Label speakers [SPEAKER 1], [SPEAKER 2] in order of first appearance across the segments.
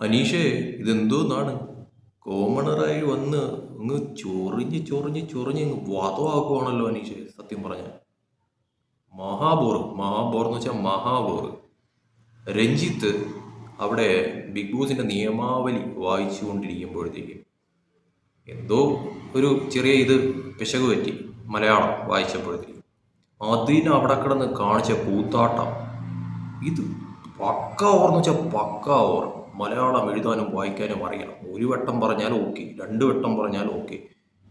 [SPEAKER 1] അനീഷേ ഇതെന്തോന്നാണ് കോമണറായി വന്ന് അങ്ങ് ചൊറിഞ്ഞ് ചൊറിഞ്ഞ് ചൊറിഞ്ഞ് അങ്ങ് വാതമാക്കുവാണല്ലോ അനീഷേ സത്യം പറഞ്ഞ മഹാബോർ മഹാബോർ എന്ന് വെച്ചാൽ മഹാബോർ. രഞ്ജിത്ത് അവിടെ ബിഗ് ബോസിന്റെ നിയമാവലി വായിച്ചു കൊണ്ടിരിക്കുമ്പോഴത്തേക്ക് എന്തോ ഒരു ചെറിയ ഇത് പിശക് പറ്റി മലയാളം വായിച്ചപ്പോഴത്തേക്ക്. അതിന് അവിടെ കിടന്ന് കാണിച്ച കൂത്താട്ടം ഇത് പക്ക ഓർന്ന് വെച്ചാൽ പക്ക ഓർ. മലയാളം എഴുതാനും വായിക്കാനും അറിയണം. ഒരു വട്ടം പറഞ്ഞാൽ ഓക്കെ രണ്ട് വട്ടം പറഞ്ഞാൽ ഓക്കെ.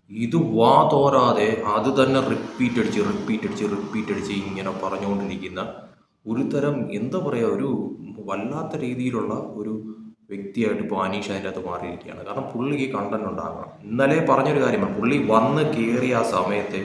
[SPEAKER 1] ഇത് വാ തോരാതെ അത് തന്നെ റിപ്പീറ്റ് അടിച്ച് റിപ്പീറ്റ് അടിച്ച് റിപ്പീറ്റ് അടിച്ച് ഇങ്ങനെ പറഞ്ഞുകൊണ്ടിരിക്കുന്ന ഒരു തരം എന്താ പറയുക ഒരു വല്ലാത്ത രീതിയിലുള്ള ഒരു വ്യക്തിയായിട്ട് ഇപ്പോൾ അനീഷ് അതിന്റെ അകത്ത് മാറിയിരിക്കുകയാണ്. കാരണം പുള്ളിക്ക് കണ്ടന്റ് ഉണ്ടാകണം. ഇന്നലെ പറഞ്ഞൊരു കാര്യമാണ് പുള്ളി വന്ന് കയറിയ ആ സമയത്ത്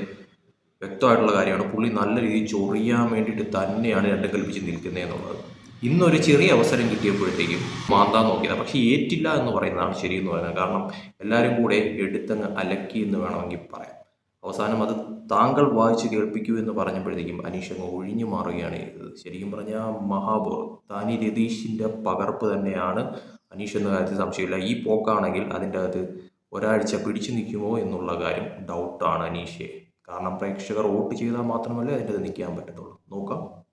[SPEAKER 1] വ്യക്തമായിട്ടുള്ള കാര്യമാണ് പുള്ളി നല്ല രീതിയിൽ ചൊറിയാൻ വേണ്ടിയിട്ട് തന്നെയാണ് രണ്ടും കൽപ്പിച്ച് നിൽക്കുന്നത് എന്നുള്ളത് ഇന്നൊരു ചെറിയ അവസരം കിട്ടിയപ്പോഴത്തേക്കും മാന്താ നോക്കിയത്. പക്ഷേ ഏറ്റില്ല എന്ന് പറയുന്നതാണ് ശരിയെന്ന് പറയുന്നത്. കാരണം എല്ലാവരും കൂടെ എടുത്തങ്ങ് അലക്കി എന്ന് വേണമെങ്കിൽ പറയാം. അവസാനം അത് താങ്കൾ വായിച്ച് കേൾപ്പിക്കൂ എന്ന് പറഞ്ഞപ്പോഴത്തേക്കും അനീഷ് അങ്ങ് ഒഴിഞ്ഞു മാറുകയാണ് ചെയ്തത്. ശരിക്കും പറഞ്ഞാൽ മഹാബോർ താനി രതീഷിന്റെ പകർപ്പ് തന്നെയാണ് അനീഷ് എന്ന കാര്യത്തിൽ സംശയമില്ല. ഈ പോക്കാണെങ്കിൽ അതിന്റെ അകത്ത് ഒരാഴ്ച പിടിച്ചു നിൽക്കുമോ എന്നുള്ള കാര്യം ഡൗട്ടാണ് അനീഷെ. കാരണം പ്രേക്ഷകർ വോട്ട് ചെയ്താൽ മാത്രമല്ലേ അതിന്റെ അത് നിൽക്കാൻ പറ്റത്തുള്ളൂ. നോക്കാം.